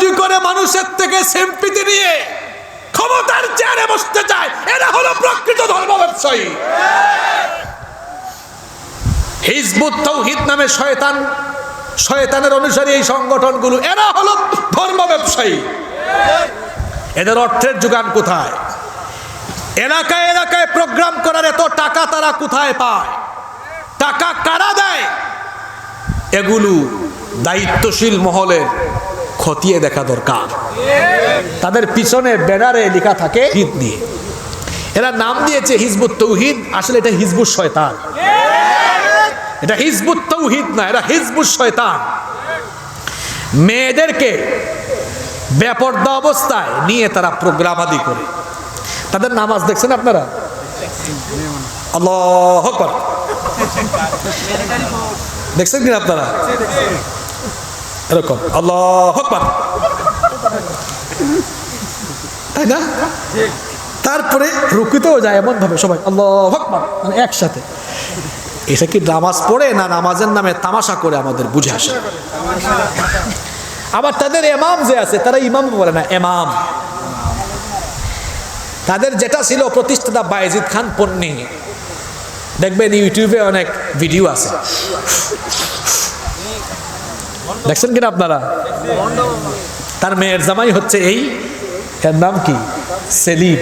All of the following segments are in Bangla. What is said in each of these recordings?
পুঁজি করে মানুষের থেকে সিম্পিতি নিয়ে ক্ষমতার চেয়ারে বসতে চায়, এরা হলো প্রকৃত ধর্ম ব্যবসায়ী হিজবুত তৌহিদ নামে শয়তান, শয়তানের অনুসারী এই সংগঠনগুলো, এরা হলো ধর্ম ব্যবসায়ী এদের অর্থের যোগান কোথায়? এলাকায় এলাকায় প্রোগ্রাম করার এত টাকা তারা কোথায় পায়? টাকা কারা দেয়? এগুলো দায়িত্বশীল মহলের খতিয়ে দেখা দরকার। তাদের পিছনে ব্যানারে লেখা থাকে হিদ নিয়ে। এরা নাম দিয়েছে হিজবুত তৌহিদ, আসলে এটা হিজবুত শয়তান। এটা হিজবুত তৌহিদ না এটা হিজবুত শয়তান। মেয়েদেরকে বেপর্দা অবস্থায় নিয়ে তারা প্রোগ্রাম আদি করে। তাদের নামাজ দেখছেন আপনারা? আল্লাহ দেখছেন কিনা আপনারা? এরকম। আল্লাহ আকবার। তাই না? তারপরে রুকিতেও যায় এমন ভাবে সবাই, আল্লাহ আকবার মানে একসাথে। এটা কি নামাজ পড়ে না নামাজের নামে তামাশা করে আমাদের বুঝে আসে? আবার তাদের এমাম যে আছে, তারা ইমাম বলে না এমাম তাদের যেটা ছিল প্রতিষ্ঠাতা বায়েজিদ খান পন্নী। দেখবেন ইউটিউবে অনেক ভিডিও আছে। দেখছেন কিনা আপনারা? তার মেয়ের জামাই হচ্ছে এই, এর নাম কি? সেলিম।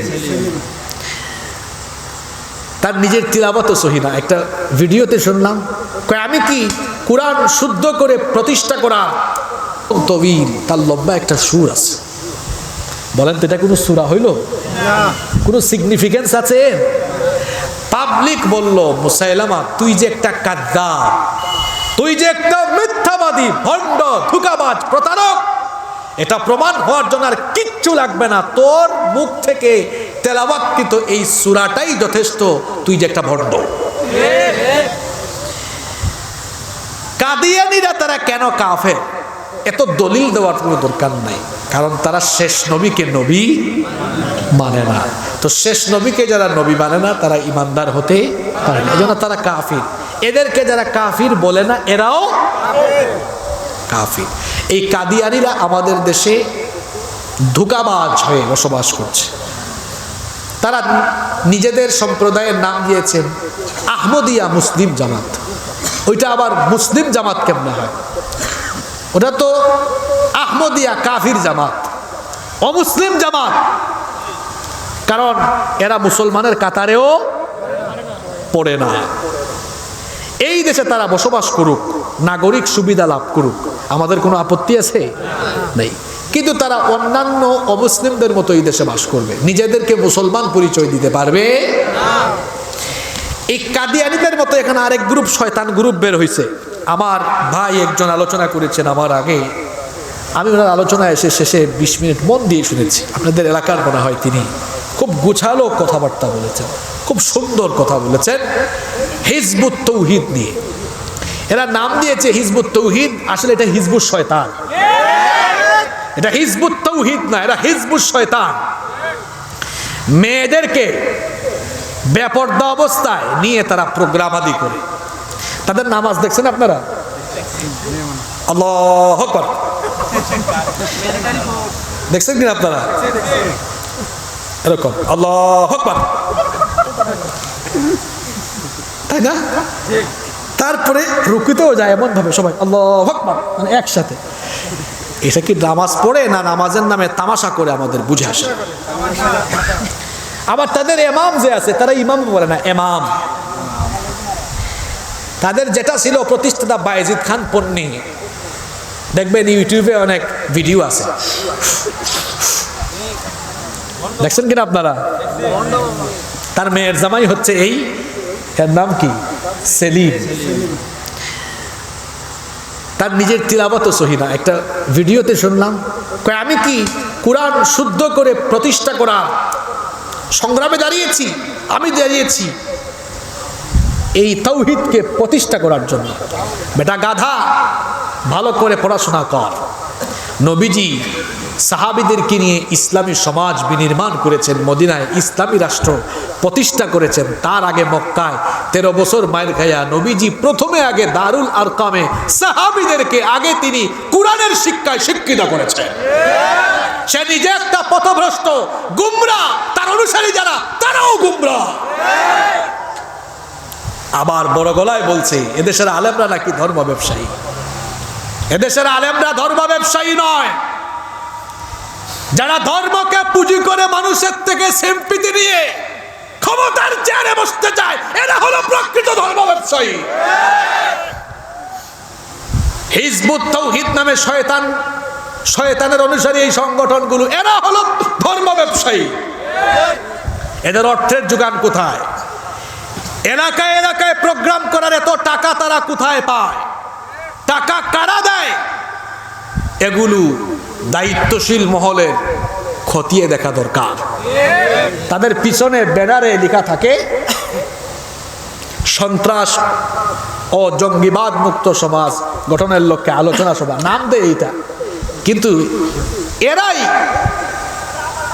তার নিজের তিলাবত সহিনা একটা ভিডিওতে শুনলাম আমি কি কোরআন শুদ্ধ করে প্রতিষ্ঠা করা তবির তার লম্বা একটা সুর আছে। বলেন তো, এটা কোনো সুরা হইল? কোনো সিগনিফিকেন্স আছে? পাবলিক বলল, মুসাইলামা, তুই যে একটা কাদ্দা তুই যে একটা মিথ্যাবাদী, ভণ্ড, ধুকাবাজ প্রতারক, এটা প্রমাণ হওয়ার জন্য আর কিচ্ছু লাগবে না। তোর মুখ থেকে তেলাবাক্কিত এই সুরাটাই যথেষ্ট। তুই যে একটা ভণ্ড। কাদিয়ানিরা তারা কেন কাফের? এত দলিল দেওয়ার কোনো দরকার নাই। কারণ তারা শেষ নবীকে নবী মানে না। তো শেষ নবীকে যারা নবী মানে না, তারা ইমানদার হতে পারে না। এজন্য তারা কাফির। এদেরকে যারা কাফির বলে না, এরাও কাফির। এই কাদিয়ানিরা আমাদের দেশে ধোকাবাজ হয়ে বসবাস করছে। তারা নিজেদের সম্প্রদায়ের নাম দিয়েছেন আহমদিয়া মুসলিম জামাত। ওইটা আবার মুসলিম জামাত কেমনে হয়? ওটা তো আহমদিয়া কাফির জামাত, অমুসলিম জামাত। কারণ এরা মুসলমানের কাতারেও পড়ে না। এই দেশে তারা বসবাস করুক, নাগরিক সুবিধা লাভ করুক, আমাদের কোনো আপত্তি আছে? নেই। কিন্তু তারা অন্যান্য অমুসলিমদের মতো এই দেশে বাস করবে। নিজেদেরকে মুসলমান পরিচয় দিতে পারবে? এই কাদিয়ানিদের মতো এখানে আরেক গ্রুপ শয়তান গ্রুপ বের হয়েছে আমার ভাই একজন আলোচনা করেছেন আমার আগে। আমি ওনার আলোচনা এসে শেষে বিশ মিনিট মন দিয়ে শুনেছি। আপনাদের এলাকার মনে হয় তিনি খুব গুছালো কথাবার্তা বলেছেন, খুব সুন্দর কথা বলেছেন। হিজবুত তৌহিদ নিয়ে। এরা নাম দিয়েছে হিজবুত তৌহিদ, আসলে এটা হিজবুত শয়তান। এটা হিজবুত তৌহিদ না এটা হিজবুত শয়তান। মেয়েদেরকে বেপর্দা অবস্থায় নিয়ে তারা প্রোগ্রাম আদি করে। তাদের নামাজ দেখছেন আপনারা? আল্লাহ। দেখছেন কিনা আপনারা? এরকম, আল্লাহ। তাই না? তারপরে রুকিতেও যায় এমন ভাবে সবাই, আল্লাহ মানে একসাথে। এটা কি নামাজ পড়ে না নামাজের নামে তামাশা করে আমাদের বুঝে আসে? আবার তাদের এমাম যে আছে, তারা ইমাম বলে না এমাম তাদের যেটা ছিল প্রতিষ্ঠাতা বায়েজিদ খান পন্নী। দেখবেন ইউটিউবে অনেক ভিডিও আছে। দেখছেন কিনা আপনারা? তার মেয়ের জামাই হচ্ছে এই। এর নাম কি? সেলিম। তার নিজের তিলাবত সহিনা একটা ভিডিওতে শুনলাম আমি কি কোরআন শুদ্ধ করে প্রতিষ্ঠা করা সংগ্রামে দাঁড়িয়েছি? আমি দাঁড়িয়েছি এই তৌহিদকে প্রতিষ্ঠা করার জন্য। বেটা গাধা, ভালো করে পড়াশোনা কর। নবীজি সাহাবিদেরকে নিয়ে ইসলামী সমাজ বিনির্মাণ করেছেন মদিনায়, ইসলামী রাষ্ট্র প্রতিষ্ঠা করেছেন। তার আগে মক্কায় তেরো বছর মায়ের খাইয়া নবীজি প্রথমে আগে দারুল আরকামে সাহাবিদেরকে আগে তিনি কোরআনের শিক্ষায় শিক্ষিত করেছেন। সে নিজে একটা পথভ্রষ্ট গুমরা, তার অনুসারী যারা, তারাও গুমরা। আবার বড় গলায় বলছে, এদেশের আলেমরা নাকি ধর্ম ব্যবসায়ী? এদেশের আলেমরা ধর্ম ব্যবসায়ী নয়। যারা ধর্মকে পুঁজি করে মানুষের থেকে সিম্পিতি নিয়ে ক্ষমতার চেয়ারে বসতে চায়। এরা হলো প্রকৃত ধর্ম ব্যবসায়ী হিজবুত তৌহিদ নামে শয়তান, শয়তানের অনুসারী এই সংগঠনগুলো, এরা হলো ধর্ম ব্যবসায়ী এদের অর্থের যোগান কোথায়? এলাকায় এলাকায় প্রোগ্রাম করার এত টাকা তারা কোথায় পায়? টাকা কারা দেয়? এগুলো দায়িত্বশীল মহলের খতিয়ে দেখা দরকার। তাদের পিছনে ব্যানারে লেখা থাকে, সন্ত্রাস ও জঙ্গিবাদ মুক্ত সমাজ গঠনের লক্ষ্যে আলোচনা সভা। নাম দেয় এইটা। কিন্তু এরাই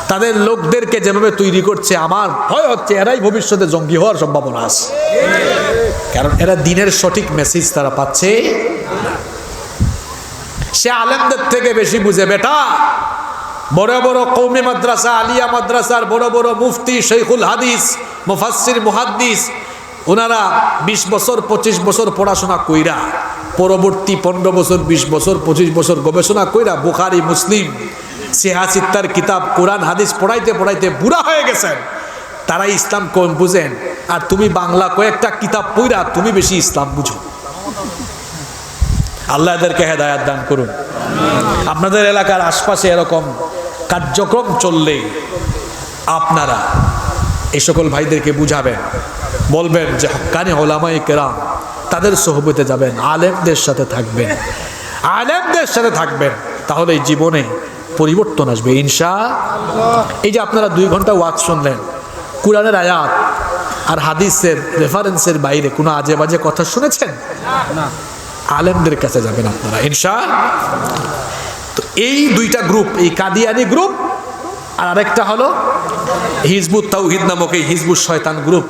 তাদের লোকদেরকে যেভাবে তৈরি করছে, আমার ভয় হচ্ছে এরাই ভবিষ্যতে জঙ্গি হওয়ার সম্ভাবনা আছে। কারণ এরা দিনের সঠিক মেসেজ তারা পাচ্ছে। সে আলেমদের থেকে বেশি বুঝে, বেটা। বড় বড় কৌমি মাদ্রাসা, আলিয়া মাদ্রাসার বড় বড় মুফতি শৈখুল হাদিস মুফাসির মুহাদ্দিস ওনারা বিশ বছর, পঁচিশ বছর পড়াশোনা কইরা, পরবর্তী পনেরো বছর, বিশ বছর, পঁচিশ বছর গবেষণা কইরা বুখারি, মুসলিম সিহাসিত্তার কিতাব, কোরআন, হাদিস পড়াইতে পড়াইতে বুড়া হয়ে গেছেন। তারাই ইসলাম কম বুঝেন। আর তুমি বাংলা কয়েকটা কিতাব পড়া তুমি বেশি ইসলাম বুঝো। আল্লাহ এদেরকে হেদায়াত দান করুন। আপনাদের এলাকার আশপাশে এরকম কার্যক্রম চললে আপনারা এই সকল ভাইদেরকে বুঝাবেন বলবেন যে হকানি ওলামাই কেরাম তাদের সহবতে যাবেন আলেমদের সাথে থাকবেন আলেমদের সাথে থাকবেন তাহলে জীবনে পরিবর্তন আসবে ইনশা এই যে আপনারা দুই ঘণ্টা ওয়াজ শুনলেন কোরআনের আয়াত আর হাদিসের রেফারেন্সের বাইরে কোনো আজে বাজে কথা শুনেছেন? আলেমদের কাছে যাবেন আপনারা ইনশা এই দুইটা গ্রুপ, এই কাদিয়ানি গ্রুপ আর আরেকটা হলো হিজবুত তাউহিদ নামক এই হিজবুত শয়তান গ্রুপ।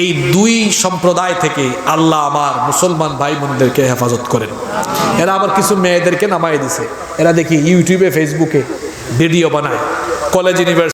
এই দুই সম্প্রদায় থেকে আল্লাহ আমার মুসলমান ভাই বোনদেরকে হেফাজত করেন। এরা আবার কিছু মেয়েদেরকে নামাই দিছে। এরা দেখি ইউটিউবে, ফেসবুকে ভিডিও বানায়। College university